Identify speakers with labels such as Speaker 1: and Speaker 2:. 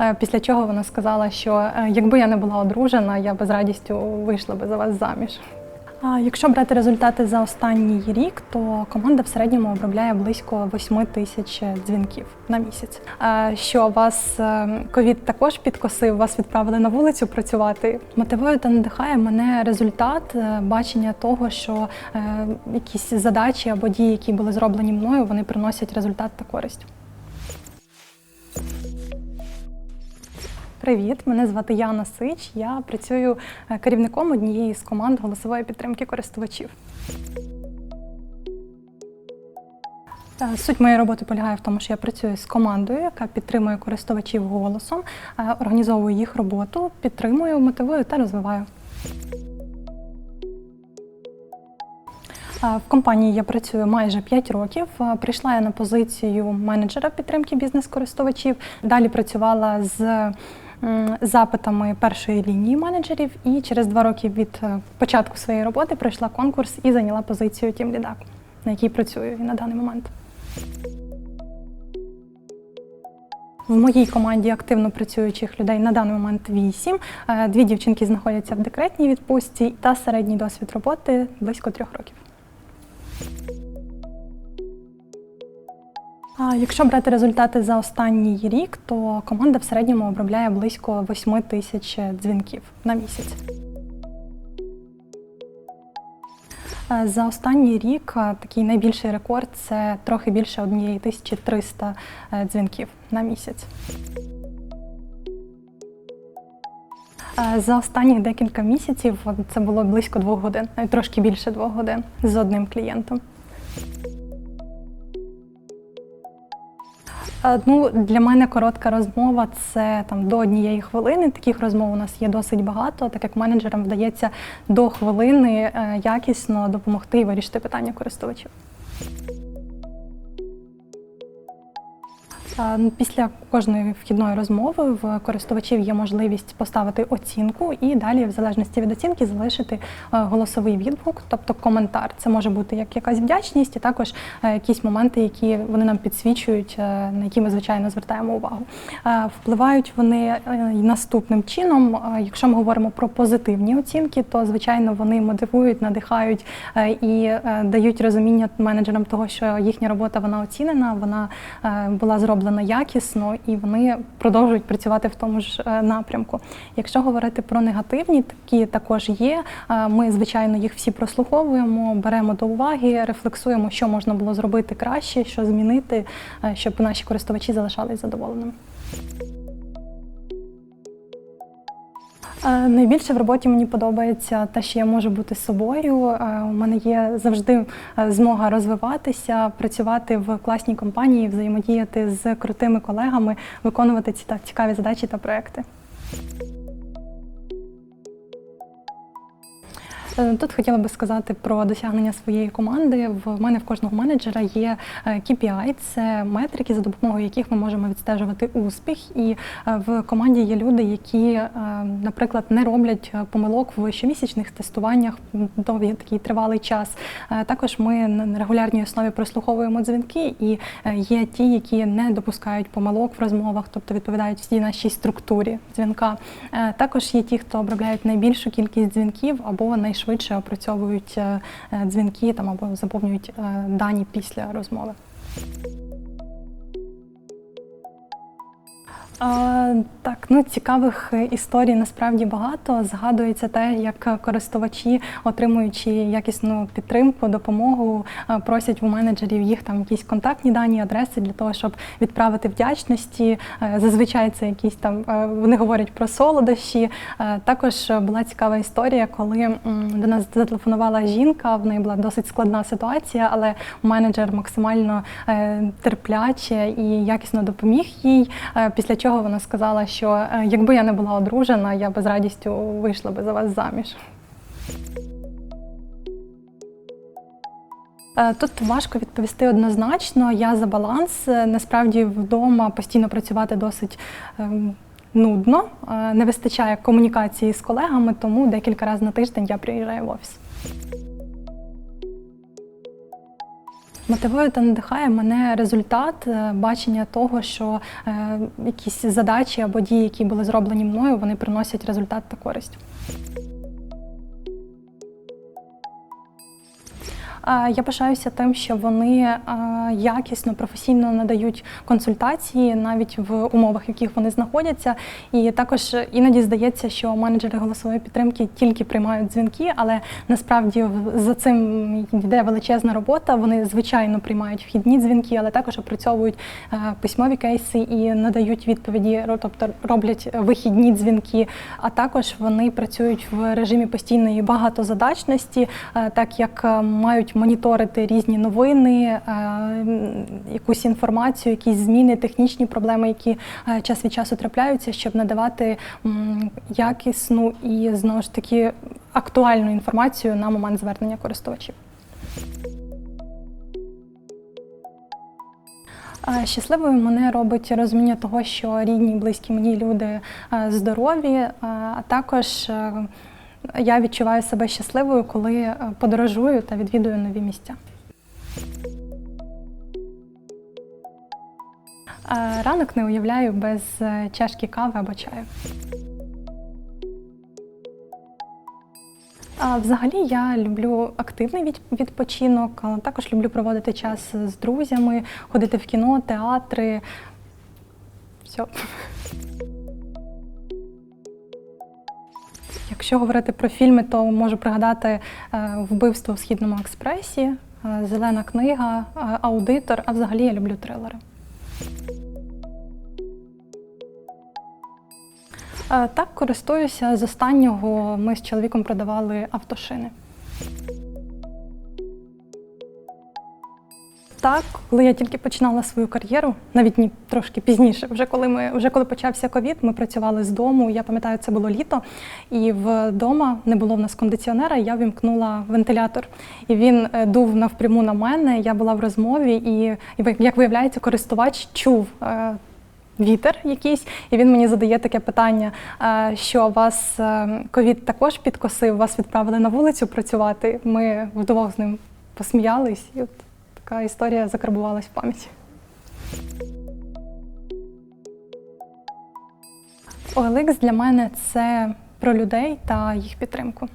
Speaker 1: Е, Після чого вона сказала, що е, якби я не була одружена, я би з радістю вийшла би за вас заміж. А Якщо брати результати за останній рік, то команда в середньому обробляє близько 8 тисяч дзвінків на місяць. Що вас е, ковід також підкосив, вас відправили на вулицю працювати. Мотивує та надихає мене результат бачення того, що якісь задачі або дії, які були зроблені мною, вони приносять результат та користь. Привіт, мене звати Яна Сич. Я працюю е, керівником однієї з команд голосової підтримки користувачів. Е, Суть моєї роботи полягає в тому, що я працюю з командою, яка підтримує користувачів голосом, е, організовую їх роботу, підтримую, мотивую та розвиваю. В компанії я працюю майже 5 років. Прийшла я на позицію менеджера підтримки бізнес-користувачів. Далі працювала з запитами першої лінії менеджерів, і через два роки від е, початку своєї роботи пройшла конкурс і зайняла позицію тім тімліда, на якій працюю і на даний момент. В моїй команді активно працюючих людей на даний момент вісім. Е, Дві дівчинки знаходяться в декретній відпустці та середній досвід роботи близько трьох років. Якщо брати результати за останній рік, то команда в середньому обробляє близько 8 тисяч дзвінків на місяць. Е, За останній рік е, такий найбільший рекорд це трохи більше 1300 е, дзвінків на місяць. За останніх декілька місяців це було близько двох годин, навіть трошки більше двох годин з одним клієнтом. Ну, для мене коротка розмова це там до однієї хвилини. Таких розмов у нас є досить багато, так як менеджерам вдається до хвилини е, якісно допомогти і вирішити питання користувачів. Після кожної вхідної розмови в користувачів є можливість поставити оцінку і далі, в залежності від оцінки, залишити е, голосовий відгук, тобто коментар. Це може бути як якась вдячність, і також е, якісь моменти, які вони нам підсвічують, е, на які ми звичайно звертаємо увагу. Впливають вони наступним чином. Якщо ми говоримо про позитивні оцінки, то звичайно вони мотивують, надихають і дають розуміння менеджерам того, що їхня робота вона оцінена, вона була зроблена якісно, і вони продовжують працювати в тому ж е, напрямку. Якщо говорити про негативні, такі також є. Е, Ми, звичайно, їх всі прослуховуємо, беремо до уваги, рефлексуємо, що можна було зробити краще, що змінити, е, щоб наші користувачі залишались задоволеними. Найбільше в роботі мені подобається те, що я можу бути собою. Е, У мене є завжди е, змога розвиватися, працювати в класній компанії, взаємодіяти з крутими колегами, виконувати ці так цікаві задачі та проекти. Тут хотіла би сказати про досягнення своєї команди. В мене в кожного менеджера є е, KPI, це метрики, за допомогою яких ми можемо відстежувати успіх. І е, в команді є люди, які, е, наприклад, не роблять е, помилок в щомісячних тестуваннях довгий такий тривалий час. Е, Також ми на регулярній основі прослуховуємо дзвінки, і е, є ті, які не допускають помилок в розмовах, тобто відповідають всій нашій структурі дзвінка. Е, Також є ті, хто обробляють найбільшу кількість дзвінків або найшвидше опрацьовують е, е, дзвінки там або заповнюють е, дані після розмови. А, так, ну цікавих е, історій насправді багато. Згадується те, як користувачі, отримуючи якісну підтримку, допомогу, е, просять у менеджерів їх там якісь контактні дані, адреси для того, щоб відправити вдячності. Е, Зазвичай це якісь там вони говорять про солодощі. Також була цікава історія, коли до нас зателефонувала жінка. В неї була досить складна ситуація, але менеджер максимально терпляче і якісно допоміг їй. Після чого вона сказала, що е, якби я не була одружена, я би з радістю вийшла би за вас заміж. Е, Тут важко відповісти однозначно. Я за баланс. Е, Насправді вдома постійно працювати досить. ем, Нудно, не вистачає комунікації з колегами, тому декілька разів на тиждень я приїжджаю в офіс. Мотивує та надихає мене результат е, бачення того, що е, якісь задачі або дії, які були зроблені мною, вони приносять результат та користь. Я пишаюся тим, що вони якісно, професійно надають консультації навіть в умовах, в яких вони знаходяться. І також іноді здається, що менеджери голосової підтримки тільки приймають дзвінки, але насправді за цим йде величезна робота. Вони звичайно приймають вхідні дзвінки, але також опрацьовують е, письмові кейси і надають відповіді, тобто роблять вихідні дзвінки. А також вони працюють в режимі постійної багатозадачності, е, так як е, мають моніторити різні новини, е, якусь інформацію, якісь зміни, технічні проблеми, які е, час від часу трапляються, щоб надавати якісну і знову ж таки актуальну інформацію на момент звернення користувачів. Е, Щасливою мене робить розуміння того, що рідні, близькі мені люди здорові, а також я відчуваю себе щасливою, коли е, подорожую та відвідую нові місця. Е, Ранок не уявляю без е, чашки кави або чаю. Взагалі я люблю активний від- відпочинок, також люблю проводити час з друзями, ходити в кіно, театри. Все. Якщо говорити про фільми, то можу пригадати е, вбивство в східному експресі, е, зелена книга, е, аудитор, а взагалі я люблю трилери. Так, користуюся. З останнього ми з чоловіком продавали автошини. Так, коли я тільки починала свою кар'єру, навіть ні трошки пізніше, вже коли ми вже коли почався ковід, ми працювали з дому. Я пам'ятаю, це було літо, і вдома не було в нас кондиціонера. Я вімкнула вентилятор, і він е, дув навпряму на мене. Я була в розмові, і, як виявляється, користувач чув. е, Вітер якийсь, і він мені задає таке питання: е, що вас ковід також підкосив, вас відправили на вулицю працювати. Ми вдвох з ним посміялись, і от така історія закарбувалась в пам'яті. OLX для мене це про людей та їх підтримку.